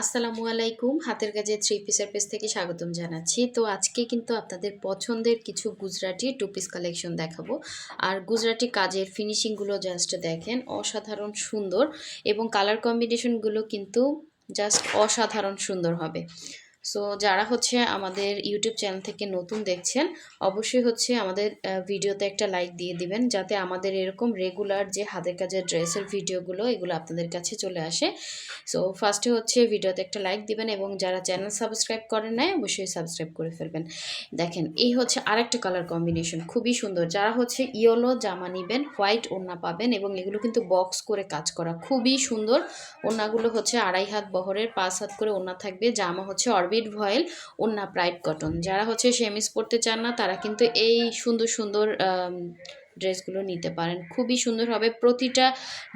আসসালামু আলাইকুম। হাতের কাজে থ্রি পিসের পেস থেকে স্বাগতম জানাচ্ছি। তো আজকে কিন্তু আপনাদের পছন্দের কিছু গুজরাটি টু পিস কালেকশন দেখাবো। আর গুজরাটি কাজের ফিনিশিংগুলো জাস্ট দেখেন, অসাধারণ সুন্দর এবং কালার কম্বিনেশনগুলো কিন্তু জাস্ট অসাধারণ সুন্দর হবে। সো যারা হচ্ছে আমাদের ইউটিউব চ্যানেল থেকে নতুন দেখছেন, অবশ্যই হচ্ছে আমাদের ভিডিওতে একটা লাইক দিয়ে দিবেন, যাতে আমাদের এরকম রেগুলার যে হাতের কাজের ড্রেসের ভিডিওগুলো এগুলো আপনাদের কাছে চলে আসে। সো ফার্স্টে হচ্ছে ভিডিওতে একটা লাইক দিবেন এবং যারা চ্যানেল সাবস্ক্রাইব করেন নাই, অবশ্যই সাবস্ক্রাইব করে ফেলবেন। দেখেন, এই হচ্ছে আরেকটা কালার কম্বিনেশন খুবই সুন্দর। যারা হচ্ছে ইয়েলো জামা নিবেন হোয়াইট ওড়না পাবেন এবং এগুলো কিন্তু বক্স করে কাজ করা, খুবই সুন্দর। ওড়নাগুলো হচ্ছে আড়াই হাত বহরের, পাঁচ হাত করে ওড়না থাকবে। জামা হচ্ছে অরবিট ভয়েল, ওড়না প্রাইড কটন যারা হচ্ছে সেমিস পরতে চান না, তারা কিন্তু এই সুন্দর সুন্দর ড্রেসগুলো নিতে পারেন। খুবই সুন্দর হবে। প্রতিটা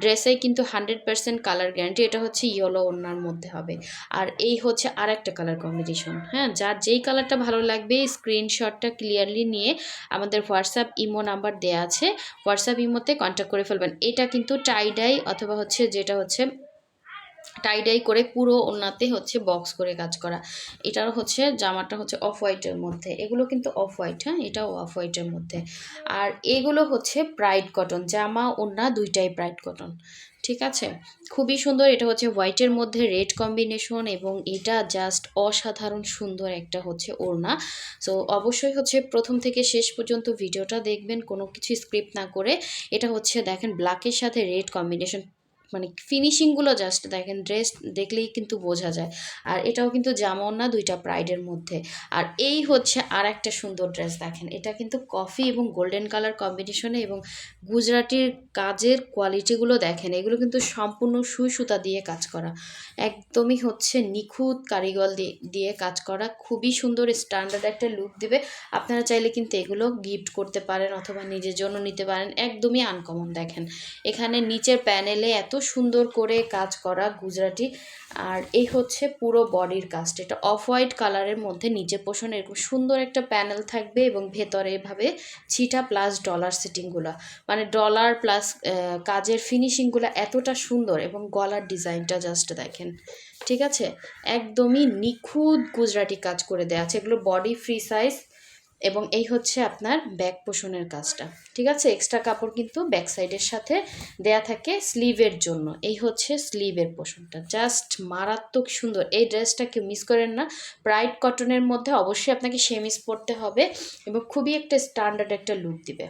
ড্রেসেই কিন্তু হান্ড্রেড পার্সেন্ট কালার গ্যারান্টি এটা হচ্ছে ইয়েলো ওড়নার মধ্যে হবে। আর এই হচ্ছে আর একটা কালার কম্বিনেশন হ্যাঁ? যার যেই কালারটা ভালো লাগবে স্ক্রিনশটটা ক্লিয়ারলি নিয়ে আমাদের হোয়াটসঅ্যাপ ইমো নাম্বার দেওয়া আছে। হোয়াটসঅ্যাপ ইমোতে কন্ট্যাক্ট করে ফেলবেন। এটা কিন্তু টাইডাই অথবা হচ্ছে যেটা হচ্ছে টাইডাই করে পুরো ওনাতে হচ্ছে বক্স করে কাজ করা। এটার হচ্ছে জামাটা হচ্ছে অফ হোয়াইটের মধ্যে। এগুলো কিন্তু অফ হোয়াইট হ্যাঁ? এটাও অফ হোয়াইটের মধ্যে। আর এগুলো হচ্ছে প্রাইড কটন জামা, ওড়না দুইটাই প্রাইড কটন ঠিক আছে? খুবই সুন্দর, এটা হচ্ছে হোয়াইটের মধ্যে রেড কম্বিনেশন এবং এটা জাস্ট অসাধারণ সুন্দর একটা হচ্ছে ওড়না। সো অবশ্যই হচ্ছে প্রথম থেকে শেষ পর্যন্ত ভিডিওটা দেখবেন, কোনো কিছু স্ক্রিপ্ট না করে। এটা হচ্ছে দেখেন ব্ল্যাকের সাথে রেড কম্বিনেশন মানে ফিনিশিংগুলো জাস্ট দেখেন ড্রেস দেখলেই কিন্তু বোঝা যায়। আর এটাও কিন্তু যেমন না দুইটা প্রাইডের মধ্যে। আর এই হচ্ছে আর একটা সুন্দর ড্রেস দেখেন, এটা কিন্তু কফি এবং গোল্ডেন কালার কম্বিনেশনে এবং গুজরাটির কাজের কোয়ালিটিগুলো দেখেন, এগুলো কিন্তু সম্পূর্ণ সুই সুতা দিয়ে কাজ করা। একদমই হচ্ছে নিখুঁত কারিগর দিয়ে দিয়ে কাজ করা, খুবই সুন্দর স্ট্যান্ডার্ড একটা লুক দেবে। আপনারা চাইলে কিন্তু এগুলো গিফট করতে পারেন অথবা নিজের জন্য নিতে পারেন, একদমই আনকমন দেখেন। এখানে নিচের প্যানেলে এত সুন্দর করে কাজ করা গুজরাটি। আর এই হচ্ছে পুরো বডির কাজটা। এটা অফ হোয়াইট কালারের মধ্যে নিচে পোষণ, এরকম সুন্দর একটা প্যানেল থাকবে এবং ভেতরে এভাবে ছিটা প্লাস ডলার সেটিংগুলো। মানে ডলার প্লাস কাজের ফিনিশিংগুলো এতটা সুন্দর এবং গলার ডিজাইনটা জাস্ট দেখেন। ঠিক আছে? একদমই নিখুঁত গুজরাটি কাজ করে দেওয়া আছে। এগুলো বডি ফ্রি সাইজ এবং এই হচ্ছে আপনার ব্যাক পোষণের কাজটা। ঠিক আছে? এক্সট্রা কাপড় কিন্তু ব্যাক সাইডের সাথে দেয়া থাকে স্লিভের জন্য। এই হচ্ছে স্লিভের পোষণটা জাস্ট মারাত্মক সুন্দর। এই ড্রেসটা কেউ মিস করেন না। প্রাইড কটনের মধ্যে অবশ্যই আপনাকে সেমিস পরতে হবে এবং খুবই একটা স্ট্যান্ডার্ড একটা লুক দিবে।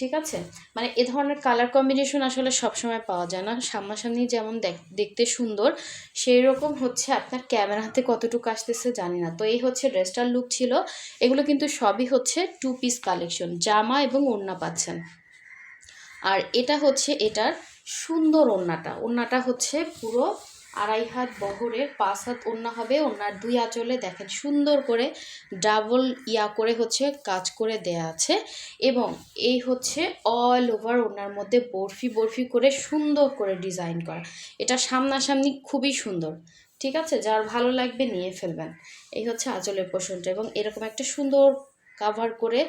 ঠিক আছে? মানে এ ধরনের কালার কম্বিনেশন আসলে সবসময় পাওয়া যায় না। সামনাসামনি যেমন দেখ- দেখতে সুন্দর সেই রকম হচ্ছে আপনার ক্যামেরাতে কতটুকু আসতেছে জানি না। তো এই হচ্ছে ড্রেসটার লুক ছিল। এগুলো কিন্তু সবই হচ্ছে টু পিস কালেকশন জামা এবং ওড়না পাচ্ছেন। আর এটা হচ্ছে এটার সুন্দর ওড়নাটা। ওড়নাটা হচ্ছে পুরো আড়াই হাত বহরের, পাঁচ হাত ওড়না হবে, ওনার দুই আঁচলে দেখেন সুন্দর করে ডাবল ইয়া করে হচ্ছে কাজ করে দেয়া আছে এবং এই হচ্ছে অল ওভার ওনার মধ্যে বরফি বরফি করে সুন্দর করে ডিজাইন করা। এটা সামনাসামনি খুবই সুন্দর, ঠিক আছে? যার ভালো লাগবে নিয়ে ফেলবেন। এই হচ্ছে আঁচলের পোষণটা এবং এরকম একটা সুন্দর কাভার করে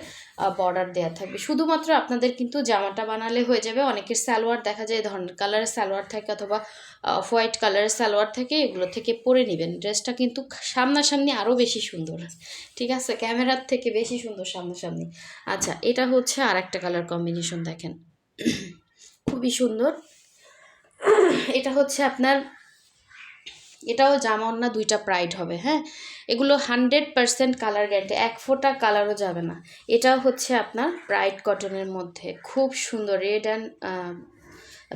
বর্ডার দেওয়া থাকবে। শুধুমাত্র আপনাদের কিন্তু জামাটা বানালে হয়ে যাবে। অনেকের সালোয়ার দেখা যায় ধরনের কালারের সালোয়ার থাকে অথবা হোয়াইট কালারের সালোয়ার থাকে, এগুলো থেকে পরে নেবেন। ড্রেসটা কিন্তু সামনাসামনি আরও বেশি সুন্দর। ঠিক আছে? ক্যামেরার থেকে বেশি সুন্দর সামনাসামনি। আচ্ছা এটা হচ্ছে আর একটা কালার কম্বিনেশন দেখেন। খুবই সুন্দর। এটা হচ্ছে আপনার এটাও জামা না, দুইটা প্রাইড হবে হ্যাঁ? এগুলো হান্ড্রেড পারসেন্ট কালার গ্যারান্টি এক ফোঁটা কালারও যাবে না। এটাও হচ্ছে আপনার প্রাইড কটনের মধ্যে, খুব সুন্দর রেড অ্যান্ড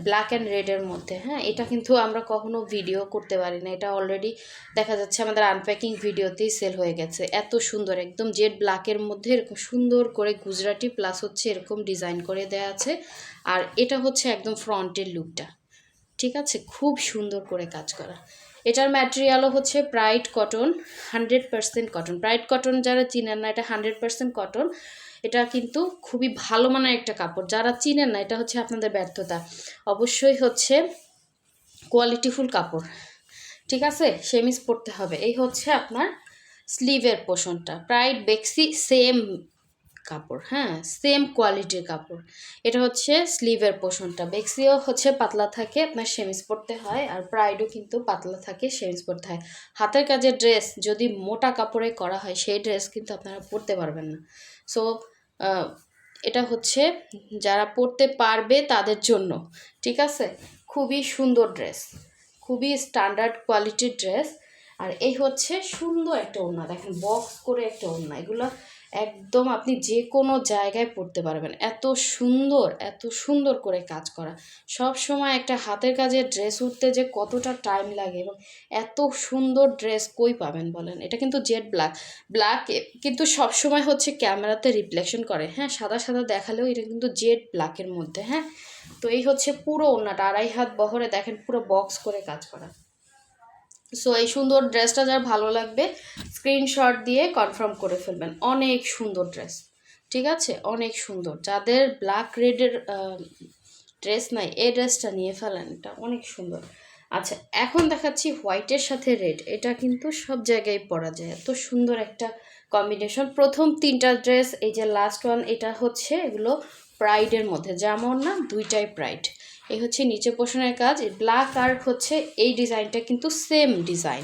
ব্ল্যাক অ্যান্ড রেডের মধ্যে হ্যাঁ? এটা কিন্তু আমরা কখনো ভিডিও করতে পারি না। এটা অলরেডি দেখা যাচ্ছে আমাদের আনপ্যাকিং ভিডিওতেই সেল হয়ে গেছে। এত সুন্দর, একদম জেড ব্ল্যাকের মধ্যে এরকম সুন্দর করে গুজরাটি প্লাস হচ্ছে এরকম ডিজাইন করে দেওয়া আছে। আর এটা হচ্ছে একদম ফ্রন্টের লুকটা ঠিক আছে? খুব সুন্দর করে কাজ করা। এটার ম্যাটেরিয়ালও হচ্ছে pride cotton hundred percent cotton pride cotton যারা চিনেন না, এটা হান্ড্রেড পার্সেন্ট কটন এটা কিন্তু খুবই ভালো মানের একটা কাপড়। যারা চিনেন না, এটা হচ্ছে আপনাদের ব্যর্থতা। অবশ্যই হচ্ছে কোয়ালিটিফুল কাপড়। ঠিক আছে? সেমিস পরতে হবে। এই হচ্ছে আপনার স্লিভের পোষণটা প্রাইড বেক্সি সেম কাপড় হ্যাঁ? সেম কোয়ালিটির কাপড়। এটা হচ্ছে স্লিভের পোষণটা। বেক্সিও হচ্ছে পাতলা থাকে, আপনার সেমিস পরতে হয়, আর প্রাইডও কিন্তু পাতলা থাকে সেমিস পরতে হয়। হাতের কাজের ড্রেস যদি মোটা কাপড়ে করা হয়, সেই ড্রেস কিন্তু আপনারা পরতে পারবেন না। সো এটা হচ্ছে যারা পরতে পারবে তাদের জন্য, ঠিক আছে? খুবই সুন্দর ড্রেস খুবই স্ট্যান্ডার্ড কোয়ালিটির ড্রেস আর এই হচ্ছে সুন্দর একটা ওড়না, দেখেন বক্স করে একটা ওড়না। এগুলো একদম আপনি যে কোনো জায়গায় পরতে পারবেন। এত সুন্দর এত সুন্দর করে কাজ করা। সব সময় একটা হাতের কাজের ড্রেস উঠতে যে কতটা টাইম লাগে এবং এত সুন্দর ড্রেস কই পাবেন বলেন? এটা কিন্তু জেড ব্ল্যাক ব্ল্যাক কিন্তু সব সময় হচ্ছে ক্যামেরাতে রিফ্লেকশন করে। হ্যাঁ সাদা সাদা দেখালেও এটা কিন্তু জেড ব্ল্যাকের মধ্যে হ্যাঁ? তো এই হচ্ছে পুরো ওড়নাটা। আড়াই হাত বহরে দেখেন পুরো বক্স করে কাজ করা। সো এই সুন্দর ড্রেসটা যার ভালো লাগবে স্ক্রিনশট দিয়ে কনফার্ম করে ফেলবেন। অনেক সুন্দর ড্রেস ঠিক আছে? অনেক সুন্দর। যাদের ব্ল্যাক রেডের ড্রেস নাই, এই ড্রেসটা নিয়ে ফেলেন, এটা অনেক সুন্দর। আচ্ছা এখন দেখাচ্ছি হোয়াইটের সাথে রেড এটা কিন্তু সব জায়গায় পরা যায়। এত সুন্দর একটা কম্বিনেশন প্রথম তিনটা ড্রেস এই যে লাস্ট ওয়ান এটা হচ্ছে এগুলো প্রাইডের মধ্যে। যেমন না, দুইটাই প্রাইড এই হচ্ছে নিচে পোষণের কাজ ব্ল্যাক আর হচ্ছে এই ডিজাইনটা কিন্তু সেম ডিজাইন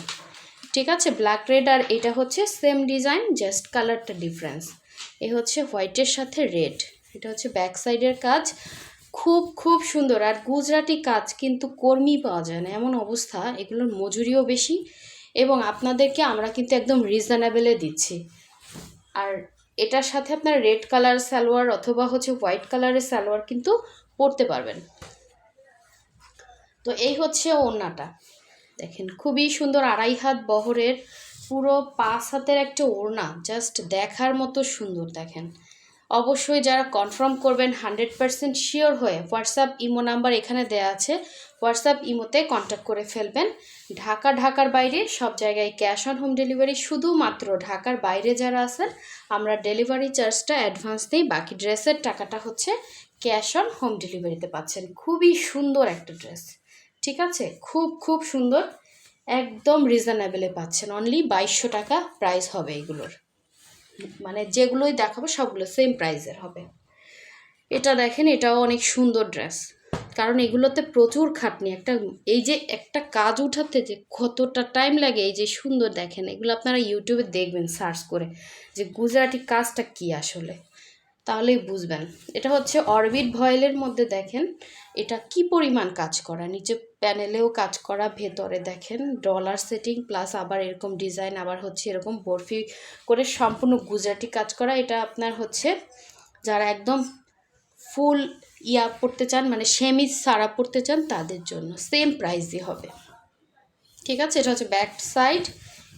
ঠিক আছে? ব্ল্যাক রেড আর এটা হচ্ছে সেম ডিজাইন জাস্ট কালারটা ডিফারেন্স এ হচ্ছে হোয়াইটের সাথে রেড এটা হচ্ছে ব্যাক সাইডের কাজ। খুব খুব সুন্দর। আর গুজরাটি কাজ কিন্তু কর্মী পাওয়া যায় না। এমন অবস্থা, এগুলোর মজুরিও বেশি এবং আপনাদেরকে আমরা কিন্তু একদম রিজনেবেলে দিচ্ছি। আর এটার সাথে আপনার রেড কালার সালোয়ার অথবা হচ্ছে হোয়াইট কালারের সালোয়ার কিন্তু পরতে পারবেন। তো এই হচ্ছে ওড়নাটা। দেখেন, খুবই সুন্দর আড়াই হাত বহরের পুরো পাঁচ হাতের একটা ওড়না জাস্ট দেখার মতো সুন্দর, দেখেন। অবশ্যই যারা কনফার্ম করবেন হান্ড্রেড পারসেন্ট শিওর হয়ে হোয়াটসঅ্যাপ ইমো নাম্বার এখানে দেয়া আছে হোয়াটসঅ্যাপ ইমোতে কন্ট্যাক্ট করে ফেলবেন। ঢাকা, ঢাকার বাইরে সব জায়গায় ক্যাশ অন হোম ডেলিভারি শুধুমাত্র ঢাকার বাইরে যারা আছেন, আমরা ডেলিভারি চার্জটা অ্যাডভান্স দিই বাকি ড্রেসের টাকাটা হচ্ছে ক্যাশ অন হোম ডেলিভারিতে পাচ্ছেন। খুবই সুন্দর একটা ড্রেস ঠিক আছে? খুব খুব সুন্দর। একদম রিজনেবেলে পাচ্ছেন। অনলি বাইশশো টাকা প্রাইস হবে এগুলোর। মানে যেগুলোই দেখাবো সবগুলো সেম প্রাইসের হবে। এটা দেখেন, এটাও অনেক সুন্দর ড্রেস কারণ এগুলোতে প্রচুর খাটনি। একটা, এই যে একটা কাজ উঠাতে যে কতটা টাইম লাগে, এই যে সুন্দর দেখেন। এগুলো আপনারা ইউটিউবে দেখবেন সার্চ করে যে গুজরাটি কাজটা কি আসলে। তাহলেই বুঝবেন। এটা হচ্ছে অরবিট ভয়েলের মধ্যে দেখেন, এটা কি পরিমাণ কাজ করা? নিচে প্যানেলেও কাজ করা, ভেতরে দেখেন, ডলার সেটিং প্লাস আবার এরকম ডিজাইন, আবার হচ্ছে এরকম বরফি করে সম্পূর্ণ গুজরাটি কাজ করা। এটা আপনার হচ্ছে যারা একদম ফুল ইয়া পড়তে চান মানে সেমিজ সারা পড়তে চান, তাদের জন্য। সেম প্রাইসই হবে। ঠিক আছে? এটা হচ্ছে ব্যাক সাইড।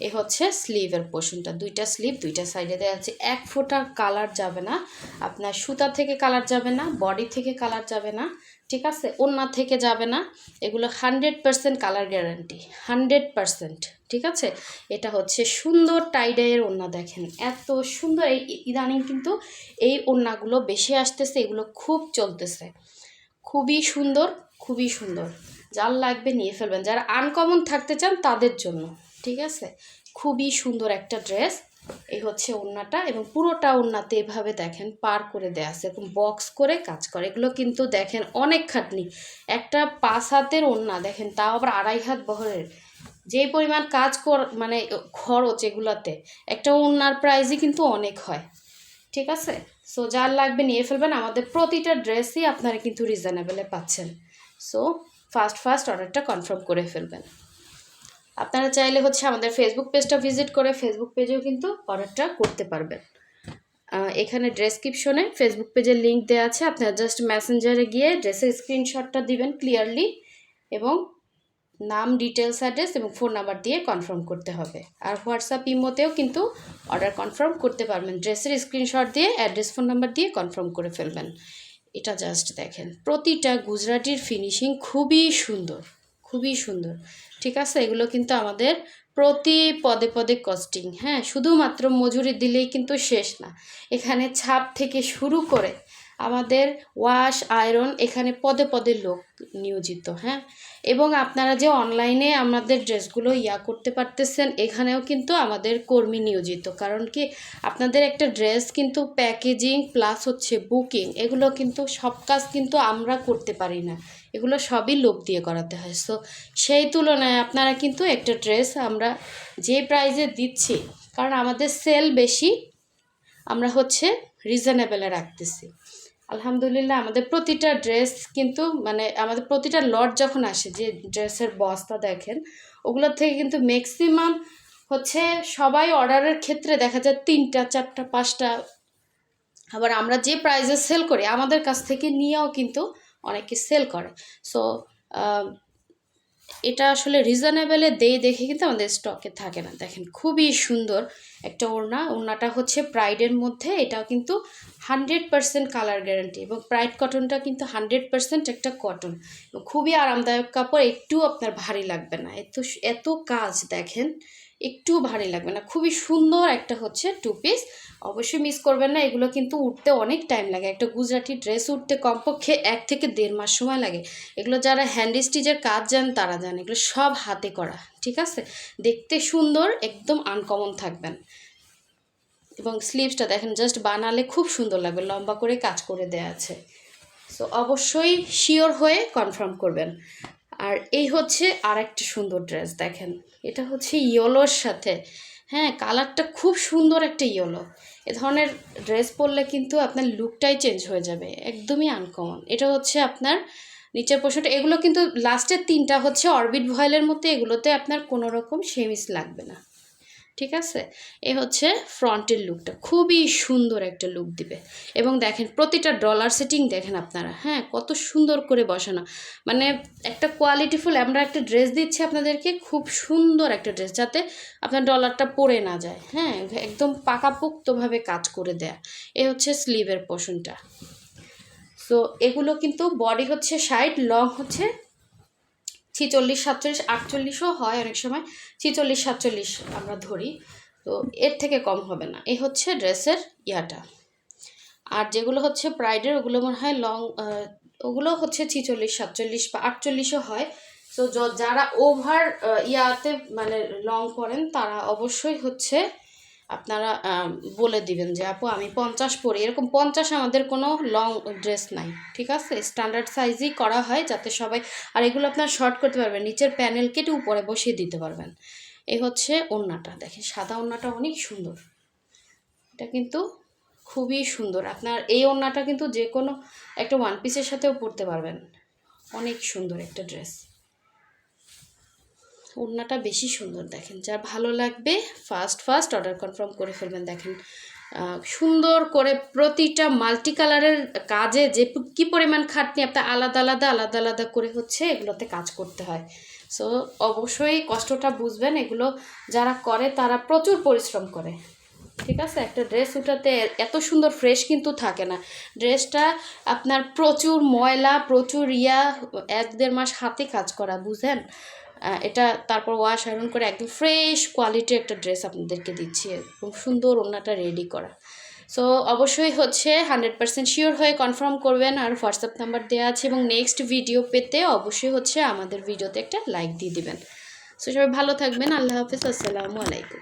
এ হচ্ছে স্লিভের পোর্শনটা দুইটা স্লিভ দুইটা সাইডে দেওয়া আছে। এক ফোঁটা কালার যাবে না। আপনার সুতা থেকে কালার যাবে না বডি থেকে কালার যাবে না, ঠিক আছে? ওড়না থেকে যাবে না। এগুলো hundred percent colour guarantee hundred percent ঠিক আছে? এটা হচ্ছে সুন্দর টাইডাইয়ের ওড়না দেখেন। এত সুন্দর, এই ইদানিং কিন্তু এই ওড়নাগুলো বেশি আসতেছে, এগুলো খুব চলতেছে। খুবই সুন্দর খুবই সুন্দর। যার লাগবে নিয়ে ফেলবেন। যারা আনকমন থাকতে চান তাদের জন্য। ঠিক আছে? খুবই সুন্দর একটা ড্রেস। এই হচ্ছে ওড়নাটা এবং পুরোটা ওড়নাতে এভাবে দেখেন পার করে দেয়া আছে, এরকম বক্স করে কাজ করে। এগুলো কিন্তু দেখেন অনেক খাটনি। একটা পাঁচ হাতের ওড়না, দেখেন তাও আবার আড়াই হাত বহরের। যে পরিমাণ কাজ কর মানে খরচ এগুলোতে, একটা ওড়নার প্রাইজই কিন্তু অনেক হয়। ঠিক আছে? সো, যার লাগবে নিয়ে ফেলবেন। আমাদের প্রতিটা ড্রেসই আপনারা কিন্তু রিজনেবেলে পাচ্ছেন। সো ফার্স্ট ফার্স্ট অর্ডারটা কনফার্ম করে ফেলবেন। আপনারা চাইলে হচ্ছে আমাদের ফেসবুক পেজটা ভিজিট করে ফেসবুক পেজেও কিন্তু অর্ডারটা করতে পারবেন। এখানে ডেসক্রিপশনে ফেসবুক পেজের লিঙ্ক দেওয়া আছে। আপনারা জাস্ট মেসেঞ্জারে গিয়ে ড্রেসের স্ক্রিনশটটা দিবেন ক্লিয়ারলি এবং নাম ডিটেলস অ্যাড্রেস এবং ফোন নাম্বার দিয়ে কনফার্ম করতে হবে। আর হোয়াটসঅ্যাপ ইমোতেও কিন্তু অর্ডার কনফার্ম করতে পারবেন। ড্রেসের স্ক্রিনশট দিয়ে অ্যাড্রেস ফোন নাম্বার দিয়ে কনফার্ম করে ফেলবেন। এটা জাস্ট দেখেন। প্রতিটা গুজরাটির ফিনিশিং খুবই সুন্দর। খুবই সুন্দর। ঠিক আছে? এগুলো কিন্তু আমাদের প্রতি পদে পদে কস্টিং হ্যাঁ? শুধুমাত্র মজুরি দিলেই কিন্তু শেষ না। এখানে ছাপ থেকে শুরু করে আমাদের ওয়াশ আয়রন এখানে পদে পদে লোক নিয়োজিত হ্যাঁ? এবং আপনারা যে অনলাইনে আমাদের ড্রেসগুলো ইয়া করতে পারতেছেন, এখানেও কিন্তু আমাদের কর্মী নিয়োজিত। কারণ কি? আপনাদের একটা ড্রেস কিন্তু প্যাকেজিং প্লাস হচ্ছে বুকিং এগুলো কিন্তু সব কাজ কিন্তু আমরা করতে পারি না। এগুলো সবই লোক দিয়ে করাতে হয়। সো সেই তুলনায় আপনারা কিন্তু একটা ড্রেস আমরা যে প্রাইজে দিচ্ছি, কারণ আমাদের সেল বেশি, আমরা হচ্ছে রিজনেবলে রাখতেছি। আলহামদুলিল্লাহ, আমাদের প্রতিটা ড্রেস কিন্তু মানে আমাদের প্রতিটা লট যখন আসে, যে ড্রেসের বস্তা দেখেন ওগুলোর থেকে কিন্তু ম্যাক্সিমাম হচ্ছে সবাই অর্ডারের ক্ষেত্রে দেখা যায় তিনটা, চারটা, পাঁচটা, আবার আমরা যে প্রাইজে সেল করি, আমাদের কাছ থেকে নিয়েও কিন্তু অনেকে সেল করে। সো এটা আসলে রিজনেবলে দেই দেখে কিন্তু আমাদের স্টকে থাকে না। দেখেন, খুবই সুন্দর একটা ওড়না। ওড়নাটা হচ্ছে প্রাইডের মধ্যে। এটাও কিন্তু হান্ড্রেড পারসেন্ট কালার গ্যারান্টি এবং প্রাইড কটনটা কিন্তু হান্ড্রেড পারসেন্ট একটা কটন খুবই আরামদায়ক কাপড়। একটু আপনার ভারী লাগবে না। এত এত কাজ দেখেন। একটু ভারী লাগবে না। খুবই সুন্দর একটা হচ্ছে টু পিস অবশ্যই মিস করবেন না, এগুলো কিন্তু উঠতে অনেক টাইম লাগে। একটা গুজরাটি ড্রেস উঠতে কমপক্ষে এক থেকে দেড় মাস সময় লাগে। এগুলো যারা হ্যান্ড স্টিচের কাজ জান তারা জানে এগুলো সব হাতে করা, ঠিক আছে? দেখতে সুন্দর, একদম আনকমন থাকবেন। এবং স্লিভসটা দেখেন জাস্ট বানালে খুব সুন্দর লাগবে। লম্বা করে কাজ করে দেয়া আছে। সো অবশ্যই শিওর হয়ে কনফার্ম করবেন। আর এই হচ্ছে আর একটা সুন্দর ড্রেস দেখেন। এটা হচ্ছে ইয়োলোর সাথে। হ্যাঁ কালারটা খুব সুন্দর একটা ইয়োলো। এ ধরনের ড্রেস পরলে কিন্তু আপনার লুকটাই চেঞ্জ হয়ে যাবে, একদমই আনকমন এটা হচ্ছে আপনার নিচের পোর্শনটা এগুলো কিন্তু লাস্টের তিনটা হচ্ছে অরবিট ভয়েলের মতো, এগুলোতে আপনার কোনো রকম সেমিস লাগবে না। ঠিক আছে? এ হচ্ছে ফ্রন্টের লুকটা খুবই সুন্দর একটা লুক দিবে। এবং দেখেন, প্রতিটা ডলার সেটিং দেখেন আপনারা হ্যাঁ? কত সুন্দর করে বসানো। মানে একটা কোয়ালিটিফুল আমরা একটা ড্রেস দিচ্ছি আপনাদেরকে, খুব সুন্দর একটা ড্রেস যাতে আপনার ডলারটা পরে না যায় হ্যাঁ? একদম পাকাপোক্তভাবে কাজ করে দেয়া। এ হচ্ছে স্লিভের পোষণটা সো এগুলো কিন্তু বডি হচ্ছে ষাট লং হচ্ছে ছিচল্লিশ, সাতচল্লিশ, আটচল্লিশও হয় অনেক সময়। ছিচল্লিশ, সাতচল্লিশ আমরা ধরি, তো এর থেকে কম হবে না। এই হচ্ছে ড্রেসের ইয়াটা। আর যেগুলো হচ্ছে প্রাইডের, ওগুলো মনে হয় লং ওগুলো হচ্ছে ছিচল্লিশ, সাতচল্লিশ বা আটচল্লিশও হয়। তো যারা ওভার ইয়াতে মানে লং করেন তারা অবশ্যই হচ্ছে আপনারা বলে দিবেন যে, আপু, আমি পঞ্চাশ পরি। এরকম পঞ্চাশ আমাদের কোনো লং ড্রেস নাই, ঠিক আছে? স্ট্যান্ডার্ড সাইজই করা হয় যাতে সবাই, আর এগুলো আপনার শর্ট করতে পারবেন, নিচের প্যানেল কেটে উপরে বসিয়ে দিতে পারবেন। এই হচ্ছে ওড়নাটা, দেখেন সাদা ওড়নাটা অনেক সুন্দর। এটা কিন্তু খুবই সুন্দর। আপনার এই ওড়নাটা কিন্তু যে কোনো একটা ওয়ান পিসের সাথেও পরতে পারবেন। অনেক সুন্দর একটা ড্রেস ওড়নাটা বেশি সুন্দর দেখেন। যার ভালো লাগবে ফার্স্ট ফার্স্ট অর্ডার কনফার্ম করে ফেলবেন দেখেন। সুন্দর করে প্রতিটা মাল্টি কালারের কাজে যে কী পরিমাণ খাটনি আপনার আলাদা আলাদা আলাদা আলাদা করে হচ্ছে এগুলোতে কাজ করতে হয়। সো অবশ্যই কষ্টটা বুঝবেন, এগুলো যারা করে তারা প্রচুর পরিশ্রম করে। ঠিক আছে? একটা ড্রেস উঠাতে এত সুন্দর ফ্রেশ কিন্তু থাকে না। ড্রেসটা আপনার প্রচুর ময়লা, প্রচুর ইয়া, এক দেড় মাস হাতে কাজ করা, বুঝেন? এটা তারপর ওয়াশ আয়রন করে একদম ফ্রেশ কোয়ালিটির একটা ড্রেস আপনাদেরকে দিচ্ছি খুব সুন্দর ওনাটা রেডি করা। সো অবশ্যই হচ্ছে হান্ড্রেড পার্সেন্ট শিওর হয়ে কনফার্ম করবেন আর হোয়াটসঅ্যাপ নাম্বার দেওয়া আছে এবং নেক্সট ভিডিও পেতে অবশ্যই হচ্ছে আমাদের ভিডিওতে একটা লাইক দিয়ে দিবেন। সো সবাই ভালো থাকবেন, আল্লাহ হাফিজ, আসসালামু আলাইকুম।